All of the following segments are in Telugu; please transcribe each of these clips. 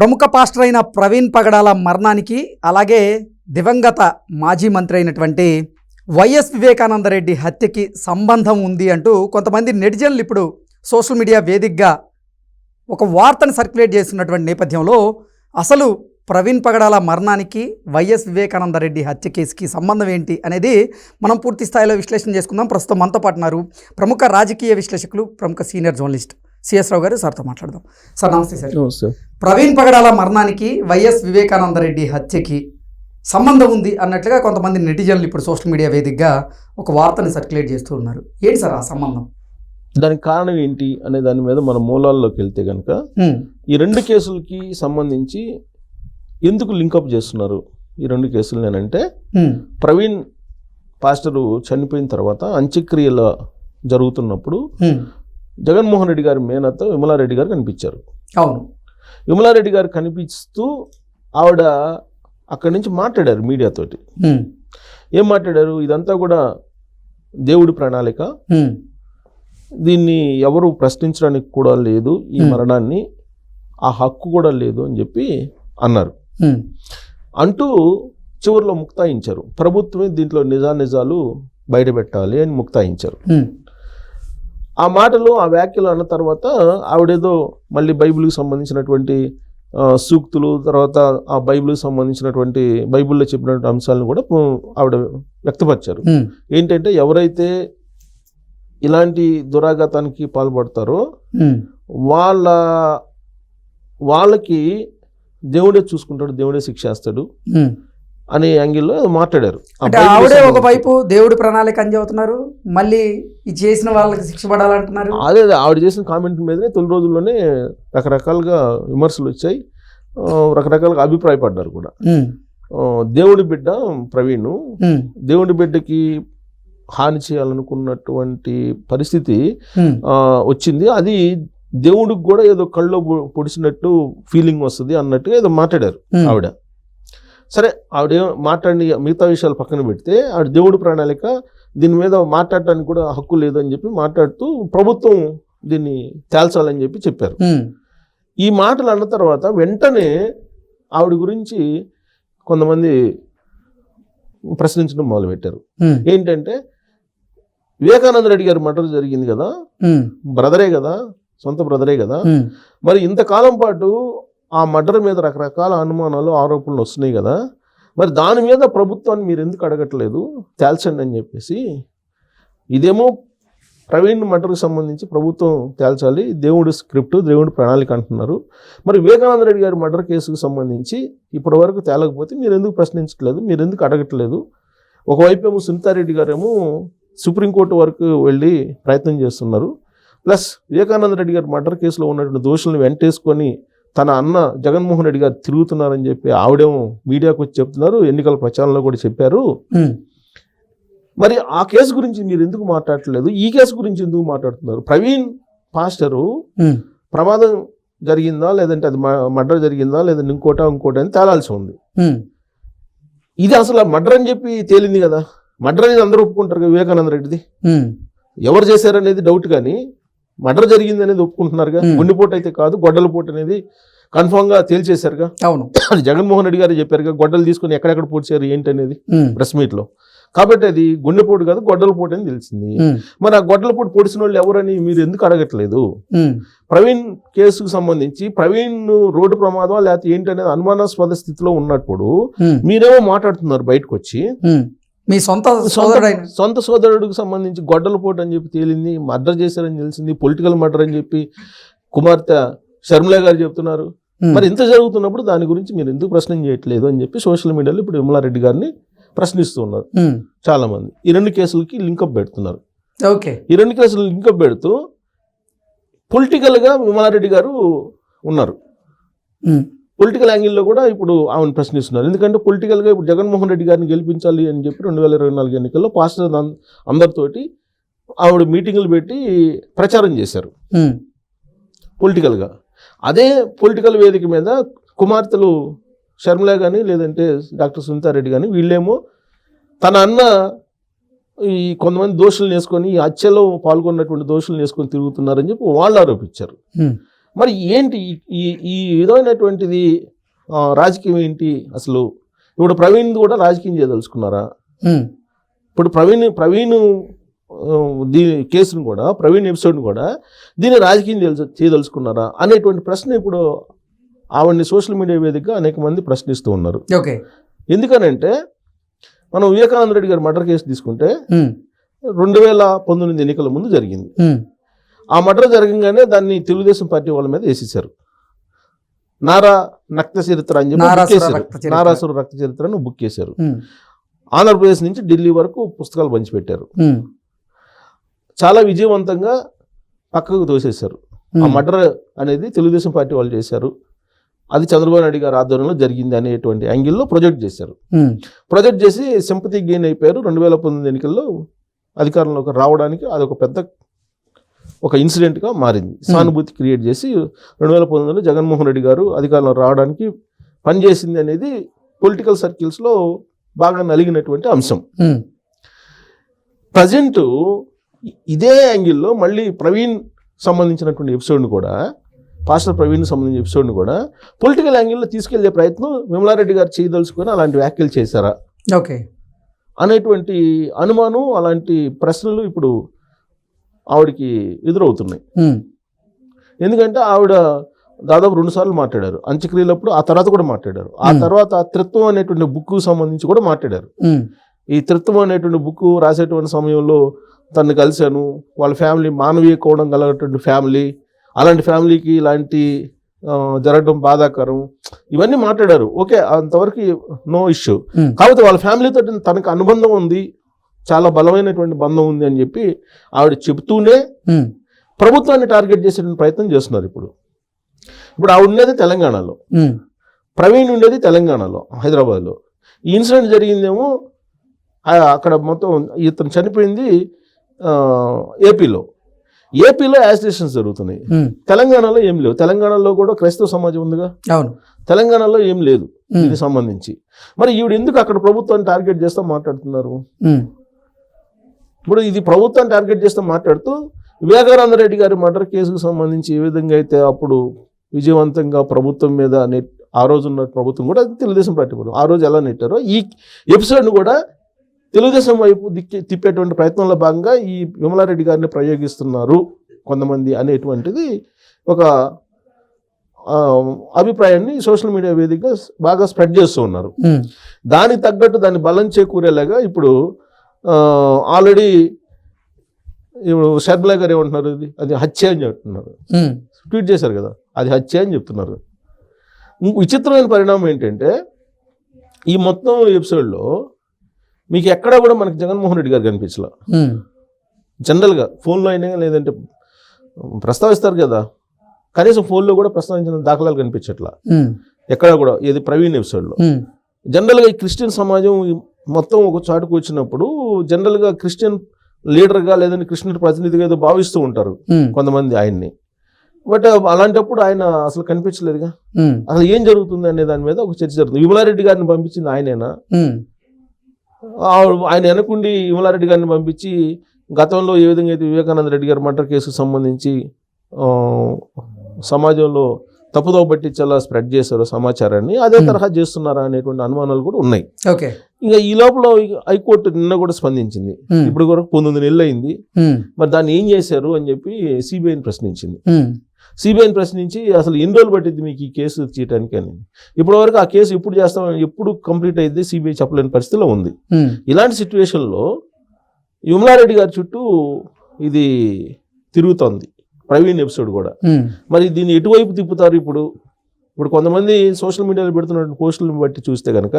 ప్రముఖ పాస్టర్ అయిన ప్రవీణ్ పగడాల మరణానికి అలాగే దివంగత మాజీ మంత్రి అయినటువంటి వైఎస్ వివేకానందరెడ్డి హత్యకి సంబంధం ఉంది అంటూ కొంతమంది నెటిజన్లు ఇప్పుడు సోషల్ మీడియా వేదికగా ఒక వార్తను సర్క్యులేట్ చేస్తున్నటువంటి నేపథ్యంలో అసలు ప్రవీణ్ పగడాల మరణానికి వైఎస్ వివేకానందరెడ్డి హత్య కేసుకి సంబంధం ఏంటి అనేది మనం పూర్తి స్థాయిలో విశ్లేషణ చేసుకుందాం. ప్రస్తుతం మనతో పాటున్నారు ప్రముఖ రాజకీయ విశ్లేషకులు ప్రముఖ సీనియర్ జర్నలిస్ట్ సిఎస్ రావు గారు సార్తో మాట్లాడదాం. సార్ నమస్తే సార్. ప్రవీణ్ పగడాల మరణానికి వైఎస్ వివేకానందరెడ్డి హత్యకి సంబంధం ఉంది అన్నట్లుగా కొంతమంది నెటిజన్లు ఇప్పుడు సోషల్ మీడియా వేదికగా ఒక వార్తని సర్క్యులేట్ చేస్తూ ఉన్నారు. ఏంటి సార్ ఆ సంబంధం? దానికి కారణం ఏంటి అనే దాని మీద మన మూలాల్లోకి వెళ్తే కనుక ఈ రెండు కేసులకి సంబంధించి ఎందుకు లింకప్ చేస్తున్నారు ఈ రెండు కేసులు నేనంటే ప్రవీణ్ పాస్టరు చనిపోయిన తర్వాత అంత్యక్రియల జరుగుతున్నప్పుడు. జగన్మోహన్ రెడ్డి గారి మేనత్త విమలారెడ్డి గారు కనిపించారు. అవును. విమలారెడ్డి గారు కనిపిస్తూ ఆవిడ అక్కడి నుంచి మాట్లాడారు మీడియాతోటి. ఏం మాట్లాడారు? ఇదంతా కూడా దేవుడి ప్రణాళిక. దీన్ని ఎవరు ప్రశ్నించడానికి కూడా లేదు ఈ. మరణాన్ని. ఆ హక్కు కూడా లేదు అని చెప్పి అన్నారు. అంటూ చివరిలో ముక్తాయించారు. ప్రభుత్వమే దీంట్లో నిజానిజాలు బయటపెట్టాలి అని ముక్తాయించారు. ఆ మాటలు ఆ వ్యాఖ్యలు అన్న తర్వాత ఆవిడేదో మళ్ళీ బైబిల్కి సంబంధించినటువంటి సూక్తులు తర్వాత ఆ బైబిల్కి సంబంధించినటువంటి బైబిల్లో చెప్పినటువంటి అంశాలను కూడా ఆవిడ వ్యక్తపరిచారు. ఏంటంటే ఎవరైతే ఇలాంటి దురాఘాతానికి పాల్పడతారో వాళ్ళ వాళ్ళకి దేవుడే చూసుకుంటాడు దేవుడే శిక్షేస్తాడు. అనే యాంగిల్లో మాట్లాడారు. అంటే ఆవిడే. ఒకవైపు దేవుడి ప్రణాళిక అని చెబుతున్నారు మళ్ళీ ఈ చేసిన వాళ్ళకి శిక్ష పడాలంటున్నారు. అదే ఆవిడ చేసిన కామెంట్ మీదనే తొలి రోజుల్లోనే రకరకాలుగా విమర్శలు వచ్చాయి. రకరకాలుగా అభిప్రాయపడ్డారు కూడా. దేవుడి బిడ్డ ప్రవీణ్ దేవుడి బిడ్డకి హాని చేయాలనుకున్నటువంటి పరిస్థితి వచ్చింది. అది దేవుడికి కూడా ఏదో కళ్ళలో పొ- పొడిచినట్టు ఫీలింగ్ వస్తుంది అన్నట్టుగా ఏదో మాట్లాడారు. ఆవిడ. సరే ఆవిడ మాట్లాడి మిగతా విషయాలు పక్కన పెడితే ఆవిడ దేవుడి ప్రణాళిక దీని మీద మాట్లాడటానికి కూడా హక్కు లేదని చెప్పి మాట్లాడుతూ ప్రభుత్వం దీన్ని తేల్చాలని చెప్పి చెప్పారు. ఈ మాటలు అన్న తర్వాత వెంటనే ఆవిడ గురించి కొంతమంది ప్రశ్నించడం మొదలుపెట్టారు. ఏంటంటే వివేకానంద రెడ్డి గారి మర్డర్ జరిగింది కదా బ్రదరే కదా సొంత బ్రదరే కదా మరి ఇంతకాలం పాటు ఆ మర్డర్ మీద రకరకాల అనుమానాలు ఆరోపణలు వస్తున్నాయి కదా. మరి దాని మీద ప్రభుత్వాన్ని మీరు ఎందుకు అడగట్లేదు? తేల్చండి అని చెప్పేసి ఇదేమో ప్రవీణ్ మర్డర్కి సంబంధించి ప్రభుత్వం తేల్చాలి దేవుడి స్క్రిప్ట్ దేవుడి ప్రణాళిక అంటున్నారు. మరి వివేకానంద రెడ్డి గారి మర్డర్ కేసుకు సంబంధించి ఇప్పటి వరకు తేలకపోతే మీరు ఎందుకు ప్రశ్నించట్లేదు మీరు ఎందుకు అడగట్లేదు? ఒకవైపు ఏమో సునీతారెడ్డి గారేమో సుప్రీంకోర్టు వరకు వెళ్ళి ప్రయత్నం చేస్తున్నారు. ప్లస్ వివేకానంద రెడ్డి గారి మర్డర్ కేసులో ఉన్నటువంటి దోషులను వెంటేసుకొని తన అన్న జగన్మోహన్ రెడ్డి గారు తిరుగుతున్నారని చెప్పి ఆవిడేమో మీడియాకు వచ్చి చెప్తున్నారు. ఎన్నికల ప్రచారంలో కూడా చెప్పారు. మరి ఆ కేసు గురించి మీరు ఎందుకు మాట్లాడట్లేదు? ఈ కేసు గురించి ఎందుకు మాట్లాడుతున్నారు? ప్రవీణ్ పాస్టరు. ప్రమాదం జరిగిందా? లేదంటే అది మర్డర్ జరిగిందా? లేదంటే ఇంకోటా ఇంకోటి అని తేలాల్సి ఉంది. ఇది అసలు మర్డర్ అని చెప్పి తేలింది కదా? మర్డర్ అనేది అందరూ ఒప్పుకుంటారు వివేకానంద రెడ్డిది. ఎవరు చేశారనేది డౌట్ కానీ మర్డర్ జరిగింది అనేది ఒప్పుకుంటున్నారుగా. గుండెపోటు అయితే కాదు గొడ్డలపోటు అనేది కన్ఫామ్గా తేల్చేశారుగా అవును అది జగన్మోహన్ రెడ్డి గారు చెప్పారుగా గొడ్డలు తీసుకొని ఎక్కడెక్కడ పోడ్చారు ఏంటి అనేది. ప్రెస్ మీట్లో కాబట్టి అది గుండెపోటు కాదు గొడ్డలపోటు అని తెలిసింది. మరి ఆ గొడ్డలపోటు పొడిచిన వాళ్ళు ఎవరని మీరు ఎందుకు అడగట్లేదు. ప్రవీణ్ కేసుకు సంబంధించి ప్రవీణ్ రోడ్డు ప్రమాదం లేకపోతే ఏంటి అనేది అనుమానాస్పద స్థితిలో ఉన్నప్పుడు. మీరేమో మాట్లాడుతున్నారు బయటకు వచ్చి. మీ సొంత సోదరుడైన సొంత సోదరుడికి సంబంధించి గొడ్డల పోటు అని చెప్పి తేలింది మర్డర్ చేశారని తెలిసింది పొలిటికల్ మర్డర్ అని చెప్పి కుమార్తె షర్మిల గారు చెప్తున్నారు. మరి ఇంత జరుగుతున్నప్పుడు దాని గురించి మీరు ఎందుకు ప్రశ్న చేయట్లేదు అని చెప్పి సోషల్ మీడియాలో ఇప్పుడు విమలారెడ్డి గారిని ప్రశ్నిస్తూ ఉన్నారు హ్మ్. చాలా మంది ఈ రెండు కేసులకి లింకప్ పెడుతున్నారు ఓకే ఈ రెండు కేసులు లింకప్ పెడుతూ పొలిటికల్గా విమలారెడ్డి గారు ఉన్నారు. పొలిటికల్ యాంగిల్లో కూడా ఇప్పుడు ఆమెను ప్రశ్నిస్తున్నారు ఎందుకంటే పొలిటికల్గా ఇప్పుడు జగన్మోహన్ రెడ్డి గారిని గెలిపించాలి అని చెప్పి రెండు వేల ఇరవై నాలుగు ఎన్నికల్లో పాస్టర్ అందరితోటి ఆవిడ మీటింగులు పెట్టి ప్రచారం చేశారు. పొలిటికల్గా అదే పొలిటికల్ వేదిక మీద కుమార్తెలు షర్మిల కానీ లేదంటే డాక్టర్ సునీతారెడ్డి కానీ వీళ్ళేమో తన అన్న ఈ కొంతమంది దోషులను వేసుకొని ఈ హత్యలో పాల్గొన్నటువంటి దోషులను వేసుకొని తిరుగుతున్నారని చెప్పి వాళ్ళు ఆరోపించారు. మరి ఏంటి ఈ- ఈ విధమైనటువంటిది రాజకీయం ఏంటి అసలు? ఇప్పుడు ప్రవీణ్ కూడా రాజకీయం చేయదలుచుకున్నారా? ఇప్పుడు ప్రవీణ్ ప్రవీణ్ దీని కేసును కూడా ప్రవీణ్ ఎపిసోడ్ని కూడా దీన్ని రాజకీయం చేయదలు చేయదలుచుకున్నారా? అనేటువంటి ప్రశ్న ఇప్పుడు ఆవిడ్ని సోషల్ మీడియా వేదికగా అనేక మంది ప్రశ్నిస్తూ ఉన్నారు. ఓకే. ఎందుకనంటే మనం వివేకానంద రెడ్డి గారి మర్డర్ కేసు తీసుకుంటే రెండు వేల పంతొమ్మిది ఎన్నికల ముందు జరిగింది. ఆ మర్డర్ జరగంగానే దాన్ని తెలుగుదేశం పార్టీ వాళ్ళ మీద వేసేసారు నారా రక్త చరిత్ర అని చెప్పి నారాసుర. రక్త చరిత్రను బుక్ చేశారు. ఆంధ్రప్రదేశ్ నుంచి ఢిల్లీ వరకు పుస్తకాలు పంచిపెట్టారు. చాలా విజయవంతంగా పక్కకు తోసేశారు. ఆ మర్డర్ అనేది తెలుగుదేశం పార్టీ వాళ్ళు చేశారు. అది చంద్రబాబు నాయుడు గారి ఆధ్వర్యంలో జరిగింది అనేటువంటి యాంగిల్లో ప్రొజెక్ట్ చేశారు. ప్రొజెక్ట్ చేసి సింపతి గెయిన్ అయిపోయారు. రెండు వేల పంతొమ్మిది ఎన్నికల్లో అధికారంలోకి రావడానికి అదొక పెద్ద ఒక ఇన్సిడెంట్గా మారింది. సానుభూతి క్రియేట్ చేసి రెండు వేల పంతొమ్మిదిలో జగన్మోహన్ రెడ్డి గారు అధికారంలో రావడానికి పనిచేసింది అనేది పొలిటికల్ సర్కిల్స్లో బాగా నలిగినటువంటి అంశం. ప్రజెంట్ ఇదే యాంగిల్లో మళ్ళీ ప్రవీణ్ సంబంధించినటువంటి ఎపిసోడ్ని కూడా పాస్టర్ ప్రవీణ్ సంబంధించిన ఎపిసోడ్ని కూడా పొలిటికల్ యాంగిల్లో తీసుకెళ్ళే ప్రయత్నం విమలారెడ్డి గారు చేయదలుచుకొని అలాంటి వ్యాఖ్యలు చేశారా? ఓకే. అనేటువంటి అనుమానం అలాంటి ప్రశ్నలు ఇప్పుడు ఆవిడకి ఎదురవుతున్నాయి. ఎందుకంటే ఆవిడ దాదాపు రెండు సార్లు మాట్లాడారు. అంత్యక్రియలప్పుడు ఆ తర్వాత కూడా మాట్లాడారు. ఆ. తర్వాత త్రిత్వం అనేటువంటి బుక్ సంబంధించి కూడా మాట్లాడారు. ఈ త్రిత్వం అనేటువంటి బుక్ రాసేటువంటి సమయంలో తను కలిశాను. వాళ్ళ ఫ్యామిలీ మానవీయ కోణం కలిగినటువంటి ఫ్యామిలీ అలాంటి ఫ్యామిలీకి ఇలాంటి జరగడం బాధాకరం. ఇవన్నీ మాట్లాడారు. ఓకే అంతవరకు నో ఇష్యూ. కాకపోతే వాళ్ళ ఫ్యామిలీతో తనకు అనుబంధం ఉంది. చాలా బలమైనటువంటి బంధం ఉంది అని చెప్పి ఆవిడ చెబుతూనే ప్రభుత్వాన్ని టార్గెట్ చేసే ప్రయత్నం చేస్తున్నారు ఇప్పుడు. ఇప్పుడు ఆవిడ ఉండేది తెలంగాణలో. ప్రవీణ్ ఉండేది తెలంగాణలో హైదరాబాద్లో. ఈ ఇన్సిడెంట్ జరిగిందేమో అక్కడ మొత్తం ఇతను చనిపోయింది ఏపీలో. ఏపీలో యాజిటేషన్స్ జరుగుతున్నాయి. తెలంగాణలో ఏం లేవు. తెలంగాణలో కూడా క్రైస్తవ సమాజం ఉందిగా? అవును. తెలంగాణలో ఏం లేదు దీనికి సంబంధించి. మరి ఈవిడ ఎందుకు అక్కడ ప్రభుత్వాన్ని టార్గెట్ చేస్తూ మాట్లాడుతున్నారు? ఇప్పుడు ఇది ప్రభుత్వాన్ని టార్గెట్ చేస్తూ మాట్లాడుతూ వివేకానంద రెడ్డి గారి మర్డర్ కేసుకు సంబంధించి ఏ విధంగా అయితే అప్పుడు విజయవంతంగా ప్రభుత్వం మీద నెట్ ఆ రోజు ఉన్న ప్రభుత్వం కూడా తెలుగుదేశం పార్టీ ఆ రోజు ఎలా నెట్టారో ఈ ఎపిసోడ్ను కూడా తెలుగుదేశం వైపు దిక్కి తిప్పేటువంటి ప్రయత్నంలో భాగంగా ఈ విమలారెడ్డి గారిని ప్రయోగిస్తున్నారు కొంతమంది అనేటువంటిది ఒక అభిప్రాయాన్ని సోషల్ మీడియా వేదికగా బాగా స్ప్రెడ్ చేస్తూ ఉన్నారు. దానికి తగ్గట్టు దాన్ని బలం చేకూరేలాగా ఇప్పుడు ఆల్రెడీ షర్మిల గారు ఏమంటున్నారు ఇది? అది హత్య అని చెప్తున్నారు. ట్వీట్ చేశారు కదా అది హత్య అని చెప్తున్నారు. విచిత్రమైన పరిణామం ఏంటంటే ఈ మొత్తం ఎపిసోడ్లో మీకు ఎక్కడా కూడా మనకి జగన్మోహన్ రెడ్డి గారు కనిపించలే. జనరల్గా ఫోన్లో అయినా లేదంటే ప్రస్తావిస్తారు కదా కనీసం ఫోన్లో కూడా ప్రస్తావించిన దాఖలాలు కనిపించట్లా. ఎక్కడా కూడా ఏది ప్రవీణ్ ఎపిసోడ్లో. జనరల్గా ఈ క్రిస్టియన్ సమాజం మొత్తం ఒక చాటుకు వచ్చినప్పుడు జనరల్గా క్రిస్టియన్ లీడర్గా లేదంటే క్రిస్టియన్ ప్రతినిధిగా ఏదో భావిస్తూ ఉంటారు కొంతమంది ఆయన్ని. బట్ అలాంటప్పుడు ఆయన అసలు కనిపించలేదుగా. అసలు ఏం జరుగుతుంది అనే దాని మీద ఒక చర్చ జరుగుతుంది. విమలారెడ్డి గారిని పంపించింది ఆయనేనా? ఆయన వెనకుండి విమలారెడ్డి గారిని పంపించి గతంలో ఏ విధంగా అయితే వివేకానంద రెడ్డి గారి మర్డర్ కేసుకు సంబంధించి సమాజంలో తప్పుదోవ పట్టించేలా స్ప్రెడ్ చేశారు సమాచారాన్ని అదే Hmm. తరహా చేస్తున్నారా అనేటువంటి అనుమానాలు కూడా ఉన్నాయి. ఓకే. ఇంకా ఈ లోపల హైకోర్టు నిన్న కూడా స్పందించింది. ఉమ్, ఇప్పుడు వరకు పంతొమ్మిది నెలలు అయింది. ఉమ్, మరి దాన్ని ఏం చేశారు అని చెప్పి సిబిఐని ప్రశ్నించింది. సిబిఐని ప్రశ్నించి అసలు ఎన్ని రోజులు పట్టింది మీకు ఈ కేసు చేయడానికి అని. ఇప్పటి వరకు ఆ కేసు ఎప్పుడు చేస్తామని ఎప్పుడు కంప్లీట్ అయింది సిబిఐ చెప్పలేని పరిస్థితిలో ఉంది. ఇలాంటి సిచ్యువేషన్లో విమలారెడ్డి గారి చుట్టూ ఇది తిరుగుతోంది. ప్రవీణ్ ఎపిసోడ్ కూడా. మరి దీన్ని ఎటువైపు తిప్పుతారు ఇప్పుడు? ఇప్పుడు కొంతమంది సోషల్ మీడియాలో పెడుతున్న పోస్టులను బట్టి చూస్తే కనుక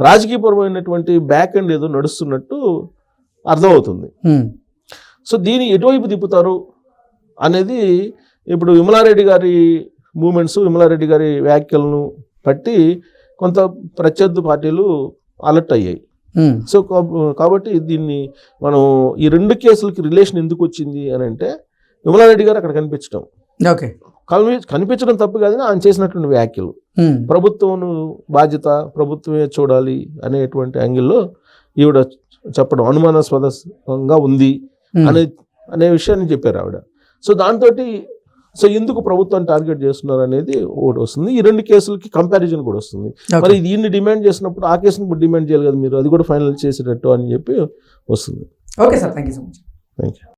రాజకీయపరమైనటువంటి బ్యాక్ అండ్ ఏదో నడుస్తున్నట్టు అర్థమవుతుంది. సో దీన్ని ఎటువైపు తిప్పుతారు అనేది ఇప్పుడు విమలారెడ్డి గారి మూమెంట్స్ విమలారెడ్డి గారి వ్యాఖ్యలను బట్టి కొంత ప్రత్యర్థి పార్టీలు అలర్ట్ అయ్యాయి. సో కాబ- కాబట్టి దీన్ని మనం ఈ రెండు కేసులకి రిలేషన్ ఎందుకు వచ్చింది అని అంటే విమలారెడ్డి గారు అక్కడ కనిపించడం. ఓకే. కనిపి కనిపించడం తప్పు కాదని ఆయన చేసినటువంటి వ్యాఖ్యలు. ప్రభుత్వం బాధ్యత ప్రభుత్వమే చూడాలి అనేటువంటి యాంగిల్లో ఈవిడ చెప్పడం అనుమానాస్పదంగా ఉంది అనే అనే విషయాన్ని చెప్పారు ఆవిడ. సో దాంతో సో ఎందుకు ప్రభుత్వాన్ని టార్గెట్ చేస్తున్నారు అనేది ఒకటి వస్తుంది. ఈ రెండు కేసులకి కంపారిజన్ కూడా వస్తుంది. మరి దీన్ని డిమాండ్ చేసినప్పుడు ఆ కేసును కూడా డిమాండ్ చేయాలి కదా మీరు? అది కూడా ఫైనల్ చేసేటట్టు అని చెప్పి వస్తుంది. Okay sir. Thank you so much. Thank you